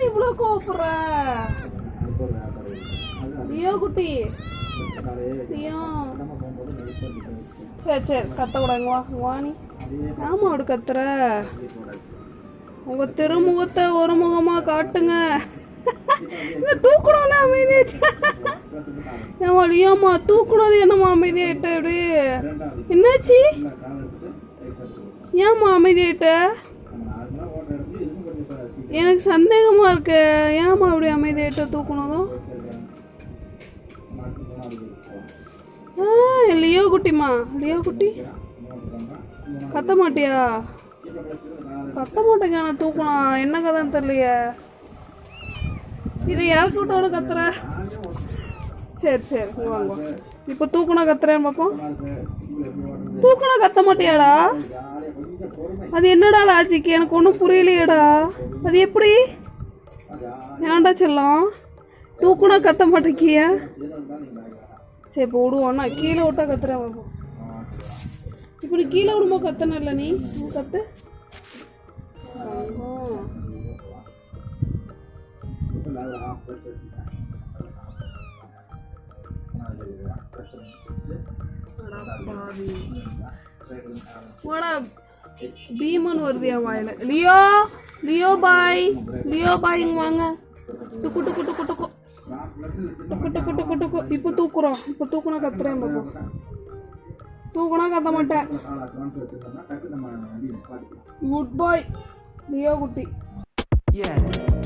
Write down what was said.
நீ இவ்வளோ கூப்பிடுற லியோ குட்டி. லியோ. சரி சரி கத்தக்கூடாங்க வா இங்க வா நீ. ஆமா அப்படி கத்துற. உங்க திருமுகத்தை ஒரு முகமா காட்டுங்க. இந்த தூக்கணும்ல அமைதியாச்சு ஏமா லியோமா தூக்கணுது என்னம்மா அமைதியாயிட்ட அப்படி? என்னாச்சு? ஏம்மா அமைதியாயிட்ட எனக்கு சந்தேகமாக இருக்கு. ஏமா அப்படி அமைதியாயிட்ட தூக்கணுதும் ஆ, லியோ குட்டிமா லியோ குட்டி. கத்த மாட்டியா? கத்த மாட்டேங்க நான் தூக்கணும் என்ன கதைன்னு தெரியலையே. இதை இறக்கி விட்டு கத்துற? சரி சரி வாங்க. இப்போ தூக்கணும் கத்துறேன் பார்ப்போம் தூக்கணும் கத்த மாட்டியாடா? அது என்னடா லாஜிக் எனக்கு ஒன்றும் புரியலையேடா. அது எப்படி? ஏன்டா செல்லம்? தூக்குனா கத்த மாட்டேக்கிய சரி இப்போ விடுவோம். நான் கீழே விட்டா கத்துறேன் இப்படி கீழே விடும்போது கத்தன இல்லை நீ? கத்து. What up? பீமன் வருதியா வாயில. Leo Leo boy Leo boy இங்க வாங்க. டுக்கு டுக்கு டுக்கு டுக்கு டுக்கு டுக்கு டுக்கு டுக்கு இப்போ தூக்குறோம். இப்போ தூக்குனா கத்துறேன் பாப்போம். தூக்குனா கத்த மாட்டேன். குட் பாய் லியோ குட்டி. Yeah.